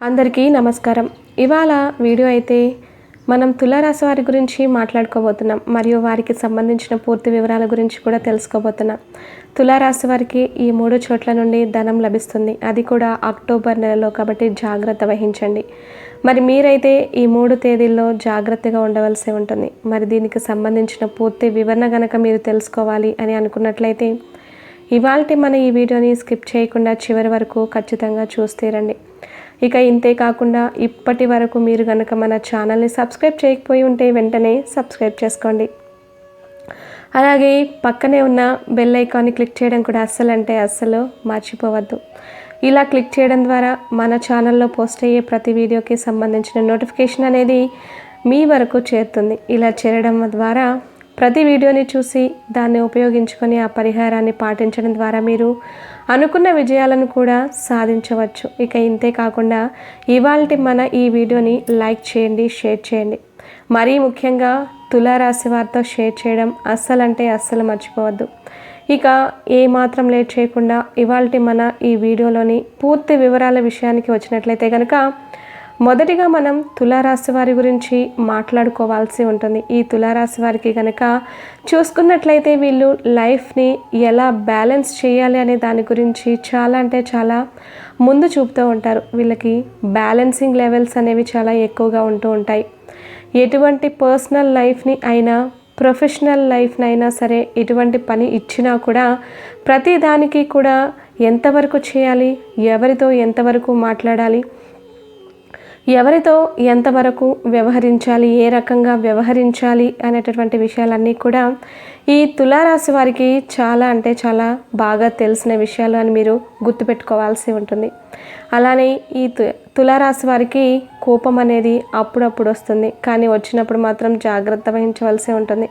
అందరికీ నమస్కారం. ఇవాళ వీడియో అయితే మనం తులారాశి వారి గురించి మాట్లాడుకోబోతున్నాం. మరియు వారికి సంబంధించిన పూర్తి వివరాల గురించి కూడా తెలుసుకోబోతున్నాం. తులారాశి వారికి ఈ మూడు చోట్ల నుండి ధనం లభిస్తుంది. అది కూడా అక్టోబర్ నెలలో కాబట్టి జాగ్రత్త వహించండి. మరి మీరైతే ఈ మూడు తేదీల్లో జాగ్రత్తగా ఉండవలసి ఉంటుంది. మరి దీనికి సంబంధించిన పూర్తి వివరణ గనక మీరు తెలుసుకోవాలి అని అనుకున్నట్లయితే ఇవాళ మన ఈ వీడియోని స్కిప్ చేయకుండా చివరి వరకు ఖచ్చితంగా చూస్తేరండి ఇక ఇంతే కాకుండా ఇప్పటి వరకు మీరు కనుక మన ఛానల్ని సబ్స్క్రైబ్ చేయకపోయి ఉంటే వెంటనే సబ్స్క్రైబ్ చేసుకోండి. అలాగే పక్కనే ఉన్న బెల్ ఐకాన్ని క్లిక్ చేయడం కూడా అస్సలు అంటే అస్సలు మర్చిపోవద్దు. ఇలా క్లిక్ చేయడం ద్వారా మన ఛానల్లో పోస్ట్ అయ్యే ప్రతి వీడియోకి సంబంధించిన నోటిఫికేషన్ అనేది మీ వరకు చేరుతుంది. ఇలా చేరడం ద్వారా ప్రతి వీడియోని చూసి దాన్ని ఉపయోగించుకొని ఆ పరిహారాన్ని పాటించడం ద్వారా మీరు అనుకున్న విజయాలను కూడా సాధించవచ్చు. ఇక ఇంతే కాకుండా ఇవాళ మన ఈ వీడియోని లైక్ చేయండి షేర్ చేయండి. మరీ ముఖ్యంగా తులారాశి వారితో షేర్ చేయడం అస్సలు అంటే అస్సలు మర్చిపోవద్దు. ఇక ఏ మాత్రం లేట్ చేయకుండా ఇవాళ మన ఈ వీడియోలోని పూర్తి వివరాల విషయానికి వచ్చినట్లయితే కనుక మొదటిగా మనం తులారాశి వారి గురించి మాట్లాడుకోవాల్సి ఉంటుంది. ఈ తులారాశి వారికి కనుక చూసుకున్నట్లయితే వీళ్ళు లైఫ్ని ఎలా బ్యాలెన్స్ చేయాలి అనే దాని గురించి చాలా అంటే చాలా ముందు చూపుతూ ఉంటారు. వీళ్ళకి బ్యాలెన్సింగ్ లెవెల్స్ అనేవి చాలా ఎక్కువగా ఉంటూ ఉంటాయి. ఎటువంటి పర్సనల్ లైఫ్ని అయినా ప్రొఫెషనల్ లైఫ్ని అయినా సరే ఎటువంటి పని ఇచ్చినా కూడా ప్రతి దానికి కూడా ఎంతవరకు చేయాలి ఎవరితో ఎంతవరకు మాట్లాడాలి ఎవరితో ఎంతవరకు వ్యవహరించాలి ఏ రకంగా వ్యవహరించాలి అనేటటువంటి విషయాలన్నీ కూడా ఈ తులారాశి వారికి చాలా అంటే చాలా బాగా తెలిసిన విషయాలు అని మీరు గుర్తుపెట్టుకోవాల్సి ఉంటుంది. అలానే ఈ తులారాశి వారికి కోపం అనేది అప్పుడప్పుడు వస్తుంది. కానీ వచ్చినప్పుడు మాత్రం జాగ్రత్త వహించవలసి ఉంటుంది.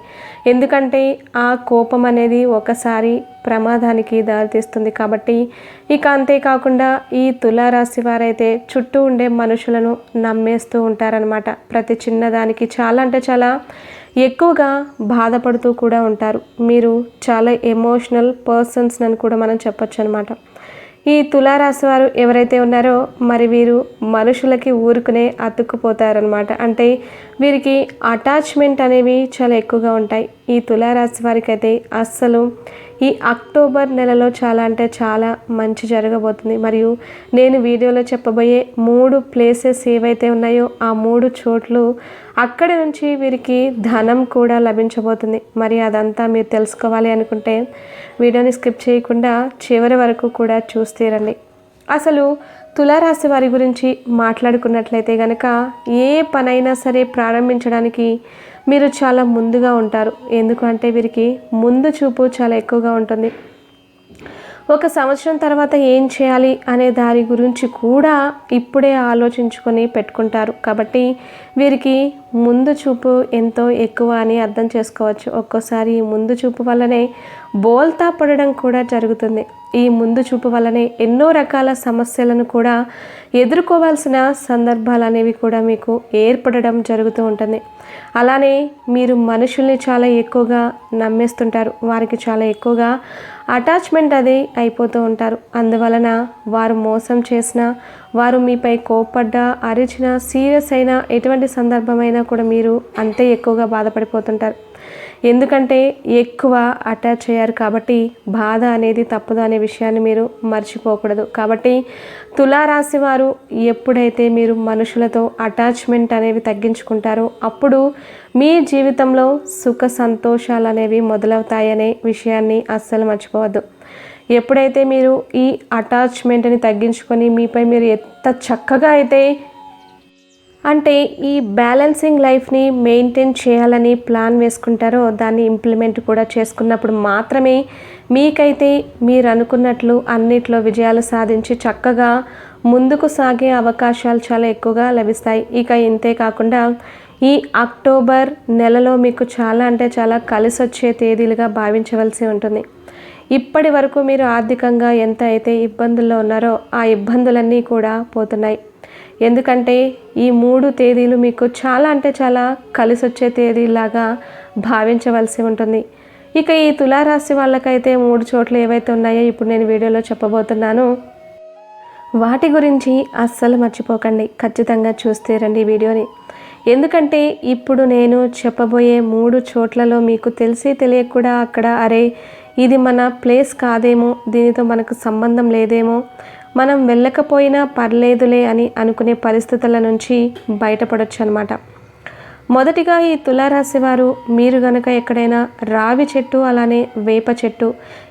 ఎందుకంటే ఆ కోపం అనేది ఒకసారి ప్రమాదానికి దారితీస్తుంది కాబట్టి ఇక అంతేకాకుండా ఈ తులారాశి వారైతే చుట్టూ ఉండే మనుషులను నమ్మేస్తూ ఉంటారనమాట ప్రతి చిన్నదానికి చాలా అంటే చాలా ఎక్కువగా బాధపడుతూ కూడా ఉంటారు. మీరు చాలా ఎమోషనల్ పర్సన్స్ అని కూడా మనం చెప్పొచ్చు అనమాట ఈ తులారాశి వారు ఎవరైతే ఉన్నారో మరి వీరు మనుషులకి ఊరుకునే అతుక్కుపోతారనమాట అంటే వీరికి అటాచ్మెంట్ అనేవి చాలా ఎక్కువగా ఉంటాయి. ఈ తులారాశి వారికి అయితే అస్సలు ఈ అక్టోబర్ నెలలో చాలా అంటే చాలా మంచి జరగబోతుంది. మరియు నేను వీడియోలో చెప్పబోయే మూడు ప్లేసెస్ ఏవైతే ఉన్నాయో ఆ మూడు చోట్లు అక్కడి నుంచి వీరికి ధనం కూడా లభించబోతుంది. మరి అదంతా మీరు తెలుసుకోవాలి అనుకుంటే వీడియోని స్కిప్ చేయకుండా చివరి వరకు కూడా చూస్తేరండి అసలు తులారాశి వారి గురించి మాట్లాడుకున్నట్లయితే కనుక ఏ పనైనా సరే ప్రారంభించడానికి మీరు చాలా ముందుగా ఉంటారు. ఎందుకంటే వీరికి ముందు చూపు చాలా ఎక్కువగా ఉంటుంది. ఒక సంవత్సరం తర్వాత ఏం చేయాలి అనే దాని గురించి కూడా ఇప్పుడే ఆలోచించుకొని పెట్టుకుంటారు. కాబట్టి వీరికి ముందు చూపు ఎంతో ఎక్కువ అని అర్థం చేసుకోవచ్చు. ఒక్కోసారి ముందు చూపు వల్లనే బోల్తా పడడం కూడా జరుగుతుంది. ఈ ముందు చూపు వల్లనే ఎన్నో రకాల సమస్యలను కూడా ఎదుర్కోవాల్సిన సందర్భాలు అనేవి కూడా మీకు ఏర్పడడం జరుగుతూ ఉంటుంది. అలానే మీరు మనుషుల్ని చాలా ఎక్కువగా నమ్మేస్తుంటారు. వారికి చాలా ఎక్కువగా అటాచ్మెంట్ అది అయిపోతూ ఉంటారు. అందువలన వారు మోసం చేసిన వారు మీపై కోపడ్డా అరిచిన సీరియస్ అయినా ఎటువంటి సందర్భమైనా కూడా మీరు అంతే ఎక్కువగా బాధపడిపోతుంటారు. ఎందుకంటే ఎక్కువ అటాచ్ అయ్యారు కాబట్టి బాధ అనేది తప్పదు అనే విషయాన్ని మీరు మర్చిపోకూడదు. కాబట్టి తులారాశి వారు ఎప్పుడైతే మీరు మనుషులతో అటాచ్మెంట్ అనేవి తగ్గించుకుంటారో అప్పుడు మీ జీవితంలో సుఖ సంతోషాలు అనేవి మొదలవుతాయనే విషయాన్ని అస్సలు మర్చిపోవద్దు. ఎప్పుడైతే మీరు ఈ అటాచ్మెంట్ని తగ్గించుకొని మీపై మీరు ఎంత చక్కగా అయితే అంటే ఈ బ్యాలెన్సింగ్ లైఫ్ని మెయింటైన్ చేయాలని ప్లాన్ వేసుకుంటారో దాన్ని ఇంప్లిమెంట్ కూడా చేసుకున్నప్పుడు మాత్రమే మీకైతే మీరు అనుకున్నట్లు అన్నిట్లో విజయాలు సాధించి చక్కగా ముందుకు సాగే అవకాశాలు చాలా ఎక్కువగా లభిస్తాయి. ఇక ఇంతే కాకుండా ఈ అక్టోబర్ నెలలో మీకు చాలా అంటే చాలా కలిసి వచ్చే తేదీలుగా భావించవలసి ఉంటుంది. ఇప్పటి వరకు మీరు ఆర్థికంగా ఎంత అయితే ఇబ్బందుల్లో ఉన్నారో ఆ ఇబ్బందులన్నీ కూడా పోతున్నాయి. ఎందుకంటే ఈ మూడు తేదీలు మీకు చాలా అంటే చాలా కలిసి వచ్చే తేదీలాగా భావించవలసి ఉంటుంది. ఇక ఈ తులారాశి వాళ్ళకైతే మూడు చోట్ల ఏవైతే ఉన్నాయో ఇప్పుడు నేను వీడియోలో చెప్పబోతున్నాను. వాటి గురించి అస్సలు మర్చిపోకండి. ఖచ్చితంగా చూస్తే రండి వీడియోని. ఎందుకంటే ఇప్పుడు నేను చెప్పబోయే మూడు చోట్లలో మీకు తెలిసి తెలియక కూడా అక్కడ అరే ఇది మన ప్లేస్ కాదేమో దీనితో మనకు సంబంధం లేదేమో. మనం వెళ్ళకపోయినా పర్లేదులే అని అనుకునే పరిస్థితుల నుంచి బయటపడొచ్చు అనమాట మొదటిగా ఈ తులారాశి వారు మీరు గనక ఎక్కడైనా రావి చెట్టు అలానే వేప చెట్టు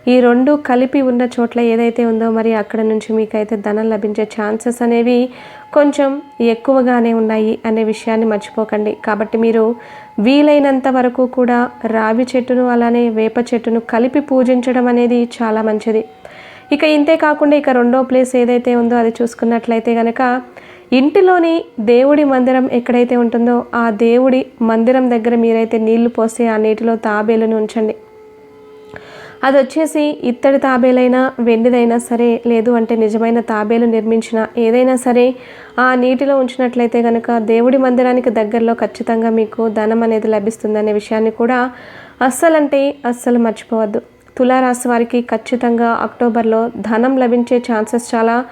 ఈ రెండు కలిపి ఉన్న చోట్ల ఏదైతే ఉందో మరి అక్కడ నుంచి మీకైతే ధనం లభించే ఛాన్సెస్ అనేవి కొంచెం ఎక్కువగానే ఉన్నాయి అనే విషయాన్ని మర్చిపోకండి. కాబట్టి మీరు వీలైనంత వరకు కూడా రావి చెట్టును అలానే వేప చెట్టును కలిపి పూజించడం అనేది చాలా మంచిది. ఇక ఇంతే కాకుండా ఇక రెండో ప్లేస్ ఏదైతే ఉందో అది చూసుకున్నట్లయితే కనుక ఇంటిలోని దేవుడి మందిరం ఎక్కడైతే ఉంటుందో ఆ దేవుడి మందిరం దగ్గర మీరైతే నీళ్ళు పోసి ఆ నీటిలో తాబేలను ఉంచండి. అది వచ్చేసి ఇత్తడి తాబేలైనా వెండిదైనా సరే లేదు అంటే నిజమైన తాబేలు నిర్మించిన ఏదైనా సరే ఆ నీటిలో ఉంచినట్లయితే కనుక దేవుడి మందిరానికి దగ్గరలో ఖచ్చితంగా మీకు ధనం అనేది లభిస్తుందనే విషయాన్ని కూడా అస్సలంటే అస్సలు మర్చిపోవద్దు. తులారాశి వారికి ఖచ్చితంగా అక్టోబర్లో ధనం లభించే ఛాన్సెస్ చాలా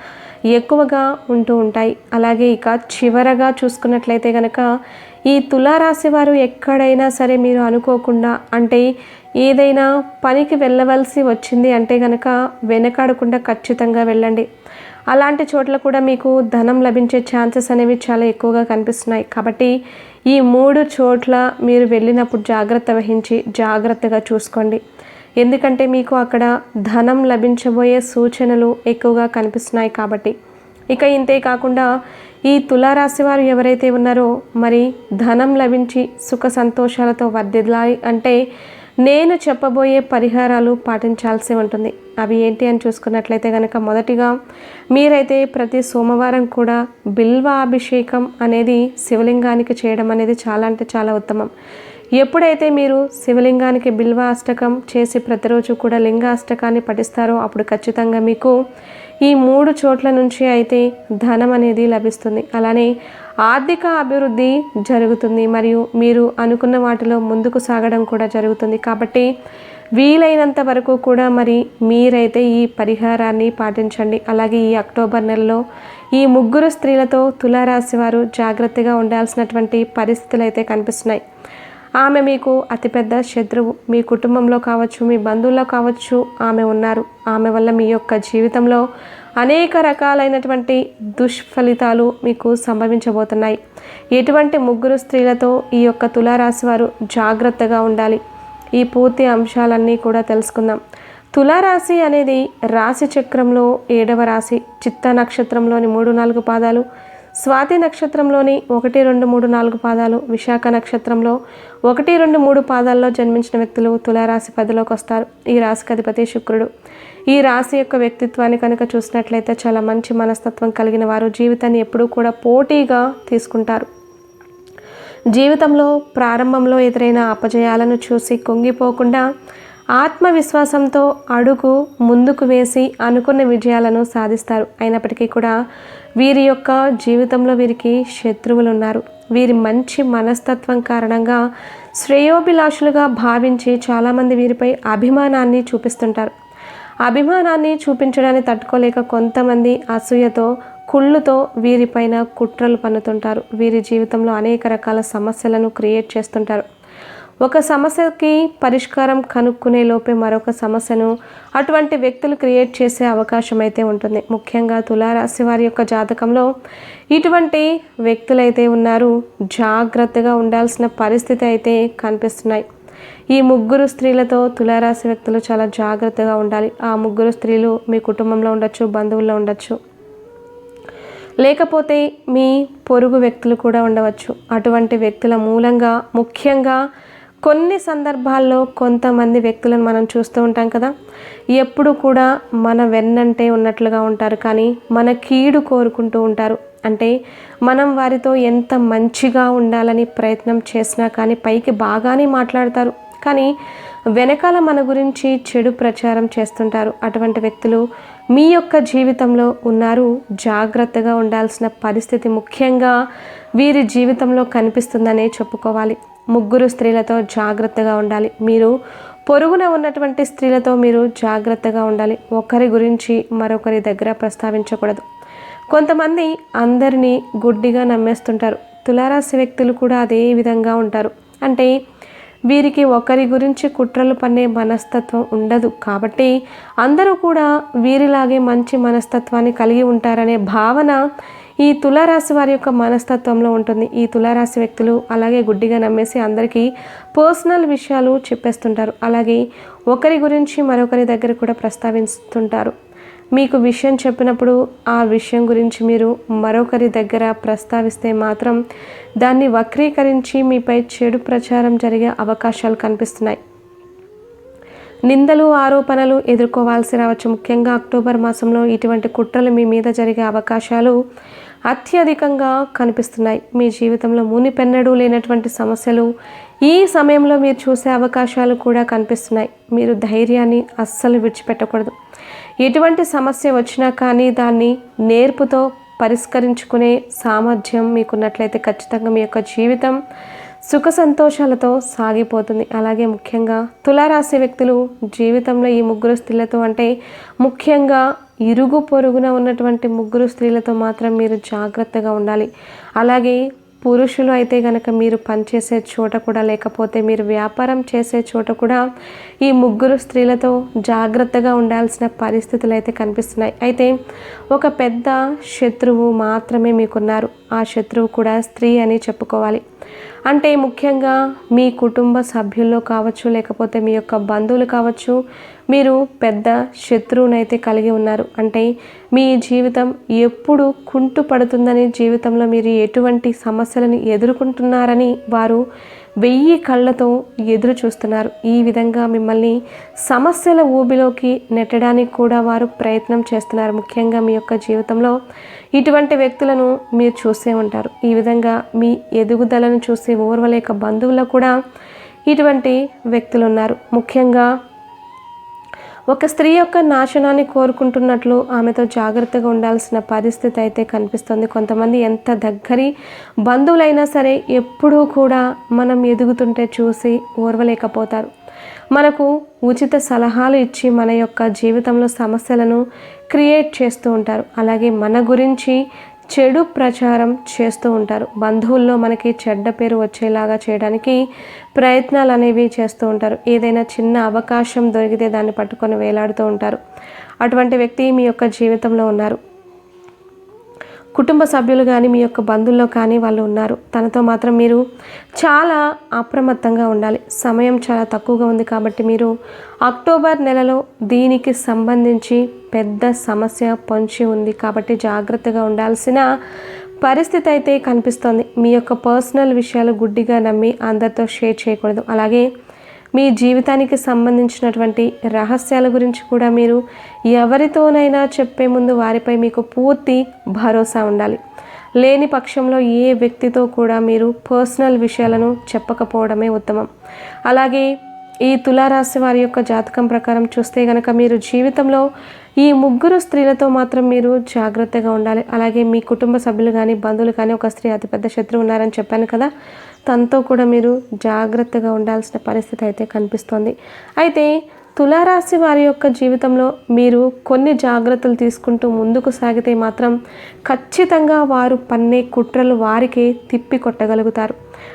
ఎక్కువగా ఉంటూ ఉంటాయి. అలాగే ఇక చివరగా చూసుకున్నట్లయితే కనుక ఈ తులారాశి వారు ఎక్కడైనా సరే మీరు అనుకోకుండా అంటే ఏదైనా పనికి వెళ్ళవలసి వచ్చింది అంటే కనుక వెనకాడకుండా ఖచ్చితంగా వెళ్ళండి. అలాంటి చోట్ల కూడా మీకు ధనం లభించే ఛాన్సెస్ అనేవి చాలా ఎక్కువగా కనిపిస్తున్నాయి. కాబట్టి ఈ మూడు చోట్ల మీరు వెళ్ళినప్పుడు జాగ్రత్త వహించి జాగ్రత్తగా చూసుకోండి. ఎందుకంటే మీకు అక్కడ ధనం లభించబోయే సూచనలు ఎక్కువగా కనిపిస్తున్నాయి కాబట్టి. ఇక ఇంతే కాకుండా ఈ తులారాశి వారు ఎవరైతే ఉన్నారో మరి ధనం లభించి సుఖ సంతోషాలతో వర్ధిల్లాలి అంటే నేను చెప్పబోయే పరిహారాలు పాటించాల్సి ఉంటుంది. అవి ఏంటి అని చూసుకున్నట్లయితే కనుక మొదటిగా మీరైతే ప్రతి సోమవారం కూడా బిల్వ అభిషేకం అనేది శివలింగానికి చేయడం అనేది చాలా అంటే చాలా ఉత్తమం. ఎప్పుడైతే మీరు శివలింగానికి బిల్వ అష్టకం చేసి ప్రతిరోజు కూడా లింగాష్టకాన్ని పఠిస్తారో అప్పుడు ఖచ్చితంగా మీకు ఈ మూడు చోట్ల నుంచి అయితే ధనం అనేది లభిస్తుంది. అలానే ఆర్థిక అభివృద్ధి జరుగుతుంది మరియు మీరు అనుకున్న వాటిలో ముందుకు సాగడం కూడా జరుగుతుంది. కాబట్టి వీలైనంత వరకు కూడా మరి మీరైతే ఈ పరిహారాన్ని పాటించండి. అలాగే ఈ అక్టోబర్ నెలలో ఈ ముగ్గురు స్త్రీలతో తులారాశి వారు జాగ్రత్తగా ఉండాల్సినటువంటి పరిస్థితులు అయితే కనిపిస్తున్నాయి. ఆమె మీకు అతిపెద్ద శత్రువు. మీ కుటుంబంలో కావచ్చు మీ బంధువుల్లో కావచ్చు ఆమె ఉన్నారు. ఆమె వల్ల మీ యొక్క జీవితంలో అనేక రకాలైనటువంటి దుష్ఫలితాలు మీకు సంభవించబోతున్నాయి. ఎటువంటి ముగ్గురు స్త్రీలతో ఈ యొక్క తులారాశి వారు జాగ్రత్తగా ఉండాలి? ఈ పూర్తి అంశాలన్నీ కూడా తెలుసుకుందాం. తులారాశి అనేది రాశి చక్రంలో ఏడవ రాశి. చిత్త నక్షత్రంలోని మూడు నాలుగు పాదాలు స్వాతి నక్షత్రంలోని ఒకటి రెండు మూడు నాలుగు పాదాలు విశాఖ నక్షత్రంలో ఒకటి రెండు మూడు పాదాల్లో జన్మించిన వ్యక్తులు తులారాశి పదిలోకి వస్తారు. ఈ రాశికి అధిపతి శుక్రుడు. ఈ రాశి యొక్క వ్యక్తిత్వాన్ని కనుక చూసినట్లయితే చాలా మంచి మనస్తత్వం కలిగిన వారు జీవితాన్ని ఎప్పుడూ కూడా పోటీగా తీసుకుంటారు. జీవితంలో ప్రారంభంలో ఎదురైన అపజయాలను చూసి కుంగిపోకుండా ఆత్మవిశ్వాసంతో అడుగు ముందుకు వేసి అనుకున్న విజయాలను సాధిస్తారు. అయినప్పటికీ కూడా వీరి యొక్క జీవితంలో వీరికి శత్రువులు ఉన్నారు వీరి మంచి మనస్తత్వం కారణంగా శ్రేయోభిలాషులుగా భావించి చాలామంది వీరిపై అభిమానాన్ని చూపిస్తుంటారు. అభిమానాన్ని చూపించడాన్ని తట్టుకోలేక కొంతమంది అసూయతో కుళ్ళుతో వీరిపైన కుట్రలు పన్నుతుంటారు. వీరి జీవితంలో అనేక రకాల సమస్యలను క్రియేట్ చేస్తుంటారు. ఒక సమస్యకి పరిష్కారం కనుక్కునే లోపే మరొక సమస్యను అటువంటి వ్యక్తులు క్రియేట్ చేసే అవకాశం అయితే ఉంటుంది. ముఖ్యంగా తులారాశి వారి యొక్క జాతకంలో ఇటువంటి వ్యక్తులైతే ఉన్నారు. జాగ్రత్తగా ఉండాల్సిన పరిస్థితి అయితే కనిపిస్తున్నాయి. ఈ ముగ్గురు స్త్రీలతో తులారాశి వ్యక్తులు చాలా జాగ్రత్తగా ఉండాలి. ఆ ముగ్గురు స్త్రీలు మీ కుటుంబంలో ఉండొచ్చు బంధువుల్లో ఉండొచ్చు. లేకపోతే మీ పొరుగు వ్యక్తులు కూడా ఉండవచ్చు. అటువంటి వ్యక్తుల మూలంగా ముఖ్యంగా కొన్ని సందర్భాల్లో కొంతమంది వ్యక్తులను మనం చూస్తూ ఉంటాం కదా. ఎప్పుడు కూడా మన వెన్నంటే ఉన్నట్లుగా ఉంటారు కానీ మన కీడు కోరుకుంటూ ఉంటారు. అంటే మనం వారితో ఎంత మంచిగా ఉండాలని ప్రయత్నం చేసినా కానీ పైకి బాగానే మాట్లాడతారు. కానీ వెనకాల మన గురించి చెడు ప్రచారం చేస్తుంటారు. అటువంటి వ్యక్తులు మీ యొక్క జీవితంలో ఉన్నారు. జాగ్రత్తగా ఉండాల్సిన పరిస్థితి ముఖ్యంగా వీరి జీవితంలో కనిపిస్తుందనే చెప్పుకోవాలి. ముగ్గురు స్త్రీలతో జాగ్రత్తగా ఉండాలి. మీరు పొరుగున ఉన్నటువంటి స్త్రీలతో మీరు జాగ్రత్తగా ఉండాలి. ఒకరి గురించి మరొకరి దగ్గర ప్రస్తావించకూడదు. కొంతమంది అందరినీ గుడ్డిగా నమ్మేస్తుంటారు. తులారాశి వ్యక్తులు కూడా అదే విధంగా ఉంటారు. అంటే వీరికి ఒకరి గురించి కుట్రలు పన్నే మనస్తత్వం ఉండదు. కాబట్టి అందరూ కూడా వీరిలాగే మంచి మనస్తత్వాన్ని కలిగి ఉంటారనే భావన ఈ తులారాశి వారి యొక్క మనస్తత్వంలో ఉంటుంది. ఈ తులారాశి వ్యక్తులు అలాగే గుడ్డిగా నమ్మేసి అందరికీ పర్సనల్ విషయాలు చెప్పేస్తుంటారు. అలాగే ఒకరి గురించి మరొకరి దగ్గర కూడా ప్రస్తావిస్తుంటారు. మీకు విషయం చెప్పినప్పుడు ఆ విషయం గురించి మీరు మరొకరి దగ్గర ప్రస్తావిస్తే మాత్రం దాన్ని వక్రీకరించి మీపై చెడు ప్రచారం జరిగే అవకాశాలు కనిపిస్తున్నాయి. నిందలు ఆరోపణలు ఎదుర్కోవాల్సి రావచ్చు. ముఖ్యంగా అక్టోబర్ మాసంలో ఇటువంటి కుట్రలు మీ మీద జరిగే అవకాశాలు అత్యధికంగా కనిపిస్తున్నాయి. మీ జీవితంలో మునిపెన్నడూ లేనటువంటి సమస్యలు ఈ సమయంలో మీరు చూసే అవకాశాలు కూడా కనిపిస్తున్నాయి. మీరు ధైర్యాన్ని అస్సలు విడిచిపెట్టకూడదు. ఎటువంటి సమస్య వచ్చినా కానీ దాన్ని నేర్పుతో పరిష్కరించుకునే సామర్థ్యం మీకున్నట్లయితే ఖచ్చితంగా మీ యొక్క జీవితం సుఖ సంతోషాలతో సాగిపోతుంది. అలాగే ముఖ్యంగా తులారాశి వ్యక్తులు జీవితంలో ఈ ముగ్గురు స్త్రీలతో అంటే ముఖ్యంగా ఇరుగు పొరుగున ఉన్నటువంటి ముగ్గురు స్త్రీలతో మాత్రం మీరు జాగ్రత్తగా ఉండాలి. అలాగే పురుషులు అయితే కనుక మీరు పనిచేసే చోట కూడా లేకపోతే మీరు వ్యాపారం చేసే చోట కూడా ఈ ముగ్గురు స్త్రీలతో జాగ్రత్తగా ఉండాల్సిన పరిస్థితులు అయితే కనిపిస్తున్నాయి. అయితే ఒక పెద్ద శత్రువు మాత్రమే మీకున్నారు. ఆ శత్రువు కూడా స్త్రీ అని చెప్పుకోవాలి. అంటే ముఖ్యంగా మీ కుటుంబ సభ్యుల్లో కావచ్చు లేకపోతే మీ యొక్క బంధువులు కావచ్చు మీరు పెద్ద శత్రువునైతే కలిగి ఉన్నారు. అంటే మీ జీవితం ఎప్పుడు కుంటు పడుతుందని జీవితంలో మీరు ఎటువంటి సమస్యలను ఎదుర్కొంటున్నారని వారు వెయ్యి కళ్ళతో ఎదురు చూస్తున్నారు. ఈ విధంగా మిమ్మల్ని సమస్యల ఊబిలోకి నెట్టడానికి కూడా వారు ప్రయత్నం చేస్తున్నారు. ముఖ్యంగా మీ యొక్క జీవితంలో ఇటువంటి వ్యక్తులను మీరు చూసే ఉంటారు. ఈ విధంగా మీ ఎదుగుదలను చూసే ఓర్వలేక బంధువులు కూడా ఇటువంటి వ్యక్తులు ఉన్నారు. ముఖ్యంగా ఒక స్త్రీ యొక్క నాశనాన్ని కోరుకుంటున్నట్లు ఆమెతో జాగ్రత్తగా ఉండాల్సిన పరిస్థితి అయితే కనిపిస్తుంది. కొంతమంది ఎంత దగ్గరి బంధువులైనా సరే ఎప్పుడూ కూడా మనం ఎదుగుతుంటే చూసి ఓర్వలేకపోతారు. మనకు ఉచిత సలహాలు ఇచ్చి మన యొక్క జీవితంలో సమస్యలను క్రియేట్ చేస్తూ ఉంటారు. అలాగే మన గురించి చెడు ప్రచారం చేస్తూ ఉంటారు. బంధువుల్లో మనకి చెడ్డ పేరు వచ్చేలాగా చేయడానికి ప్రయత్నాలు అనేవి చేస్తూ ఉంటారు. ఏదైనా చిన్న అవకాశం దొరికితే దాన్ని పట్టుకొని వేలాడుతూ ఉంటారు. అటువంటి వ్యక్తి మీ యొక్క జీవితంలో ఉన్నారు. కుటుంబ సభ్యులు కానీ మీ యొక్క బంధువుల్లో కానీ వాళ్ళు ఉన్నారు. తనతో మాత్రం మీరు చాలా అప్రమత్తంగా ఉండాలి. సమయం చాలా తక్కువగా ఉంది కాబట్టి మీరు అక్టోబర్ నెలలో దీనికి సంబంధించి పెద్ద సమస్య పొంచి ఉంది కాబట్టి జాగ్రత్తగా ఉండాల్సిన పరిస్థితి అయితే కనిపిస్తోంది. మీ యొక్క పర్సనల్ విషయాలు గుడ్డిగా నమ్మి అందరితో షేర్ చేయకూడదు. అలాగే మీ జీవితానికి సంబంధించినటువంటి రహస్యాల గురించి కూడా మీరు ఎవరితోనైనా చెప్పే ముందు వారిపై మీకు పూర్తి భరోసా ఉండాలి. లేని పక్షంలో ఏ వ్యక్తితో కూడా మీరు పర్సనల్ విషయాలను చెప్పకపోవడమే ఉత్తమం. అలాగే ఈ తులారాశి వారి యొక్క జాతకం ప్రకారం చూస్తే గనక మీరు జీవితంలో ఈ ముగ్గురు స్త్రీలతో మాత్రం మీరు జాగ్రత్తగా ఉండాలి. అలాగే మీ కుటుంబ సభ్యులు కానీ బంధువులు కానీ ఒక స్త్రీ అతిపెద్ద శత్రువు ఉన్నారని చెప్పాను కదా తనతో కూడా మీరు జాగ్రత్తగా ఉండాల్సిన పరిస్థితి అయితే కనిపిస్తోంది. అయితే తులారాశి వారి యొక్క జీవితంలో మీరు కొన్ని జాగ్రత్తలు తీసుకుంటూ ముందుకు సాగితే మాత్రం ఖచ్చితంగా వారు పన్నే కుట్రలు వారికి తిప్పి కొట్టగలుగుతారు.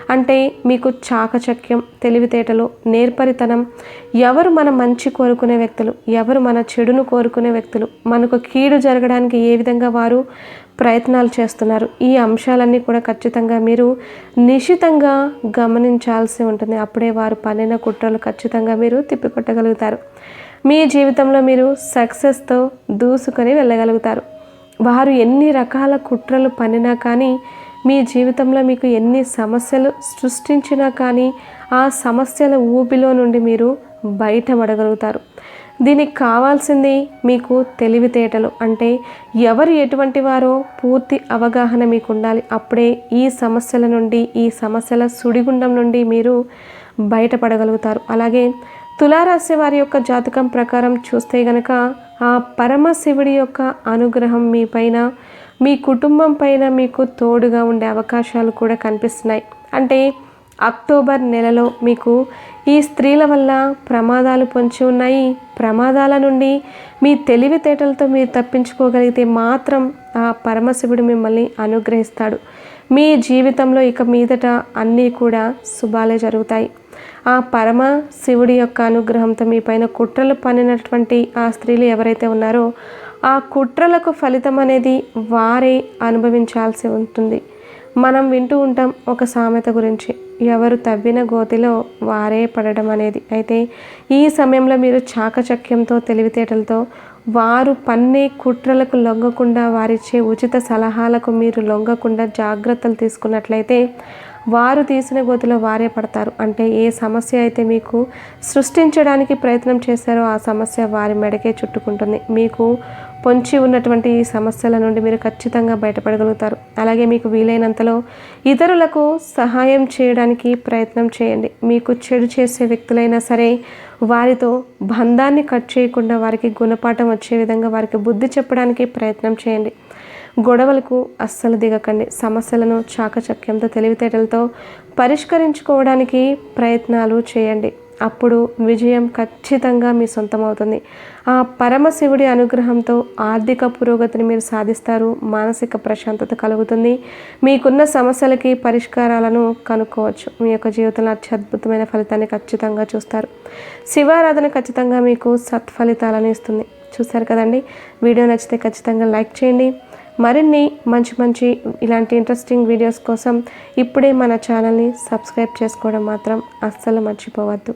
అంటే మీకు చాకచక్యం తెలివితేటలు నేర్పరితనం ఎవరు మన మంచి కోరుకునే వ్యక్తులు ఎవరు మన చెడును కోరుకునే వ్యక్తులు మనకు కీడు జరగడానికి ఏ విధంగా వారు ప్రయత్నాలు చేస్తున్నారు. ఈ అంశాలన్నీ కూడా ఖచ్చితంగా మీరు నిశితంగా గమనించాల్సి ఉంటుంది. అప్పుడే వారు పనిన కుట్రలు ఖచ్చితంగా మీరు తిప్పికొట్టగలుగుతారు. మీ జీవితంలో మీరు సక్సెస్తో దూసుకొని వెళ్ళగలుగుతారు. వారు ఎన్ని రకాల కుట్రలు పనినా కానీ మీ జీవితంలో మీకు ఎన్ని సమస్యలు సృష్టించినా కానీ ఆ సమస్యల ఊపిలో నుండి మీరు బయటపడగలుగుతారు. దీనికి కావాల్సింది మీకు తెలివితేటలు. అంటే ఎవరు ఎటువంటి వారో పూర్తి అవగాహన మీకు ఉండాలి అప్పుడే ఈ సమస్యల నుండి ఈ సమస్యల సుడిగుండం నుండి మీరు బయటపడగలుగుతారు. అలాగే తులారాశి వారి యొక్క జాతకం ప్రకారం చూస్తే గనక ఆ పరమశివుడి యొక్క అనుగ్రహం మీ పైన మీ కుటుంబం పైన మీకు తోడుగా ఉండే అవకాశాలు కూడా కనిపిస్తున్నాయి. అంటే అక్టోబర్ నెలలో మీకు ఈ స్త్రీల వల్ల ప్రమాదాలు పొంచి ఉన్నాయి. ప్రమాదాల నుండి మీ తెలివితేటలతో మీరు తప్పించుకోగలిగితే మాత్రం ఆ పరమశివుడు మిమ్మల్ని అనుగ్రహిస్తాడు. మీ జీవితంలో ఇక మీదట అన్నీ కూడా శుభాలే జరుగుతాయి. ఆ పరమ శివుడి యొక్క అనుగ్రహంతో మీ పైన కుట్రలు పనినటువంటి ఆ స్త్రీలు ఎవరైతే ఉన్నారో ఆ కుట్రలకు ఫలితం అనేది వారే అనుభవించాల్సి ఉంటుంది. మనం వింటూ ఉంటాం ఒక సామెత గురించి. ఎవరు తవ్విన గోతిలో వారే పడడం అనేది. అయితే ఈ సమయంలో మీరు చాకచక్యంతో తెలివితేటలతో వారు పన్నే కుట్రలకు లొంగకుండా వారిచ్చే ఉచిత సలహాలకు మీరు లొంగకుండా జాగ్రత్తలు తీసుకున్నట్లయితే వారు తీసిన గోతిలో వారే పడతారు. అంటే ఏ సమస్య అయితే మీకు సృష్టించడానికి ప్రయత్నం చేశారో ఆ సమస్య వారి మెడకే చుట్టుకుంటుంది. మీకు పొంచి ఉన్నటువంటి ఈ సమస్యల నుండి మీరు ఖచ్చితంగా బయటపడగలుగుతారు. అలాగే మీకు వీలైనంతలో ఇతరులకు సహాయం చేయడానికి ప్రయత్నం చేయండి. మీకు చెడు చేసే వ్యక్తులైనా సరే వారితో బంధాన్ని కట్ చేయకుండా వారికి గుణపాఠం వచ్చే విధంగా వారికి బుద్ధి చెప్పడానికి ప్రయత్నం చేయండి. గొడవలకు అస్సలు దిగకండి. సమస్యలను చాకచక్యంతో తెలివితేటలతో పరిష్కరించుకోవడానికి ప్రయత్నాలు చేయండి. అప్పుడు విజయం ఖచ్చితంగా మీ సొంతమవుతుంది. ఆ పరమశివుడి అనుగ్రహంతో ఆర్థిక పురోగతిని మీరు సాధిస్తారు. మానసిక ప్రశాంతత కలుగుతుంది. మీకున్న సమస్యలకి పరిష్కారాలను కనుక్కోవచ్చు. మీ యొక్క జీవితంలో అత్యద్భుతమైన ఫలితాన్ని ఖచ్చితంగా చూస్తారు. శివారాధన ఖచ్చితంగా మీకు సత్ఫలితాలను ఇస్తుంది. చూస్తారు కదండి? వీడియో నచ్చితే ఖచ్చితంగా లైక్ చేయండి. మరిన్ని మంచి మంచి ఇలాంటి ఇంట్రెస్టింగ్ వీడియోస్ కోసం ఇప్పుడే మన ఛానల్ని సబ్స్క్రైబ్ చేసుకోవడం మాత్రం అస్సలు మర్చిపోవద్దు.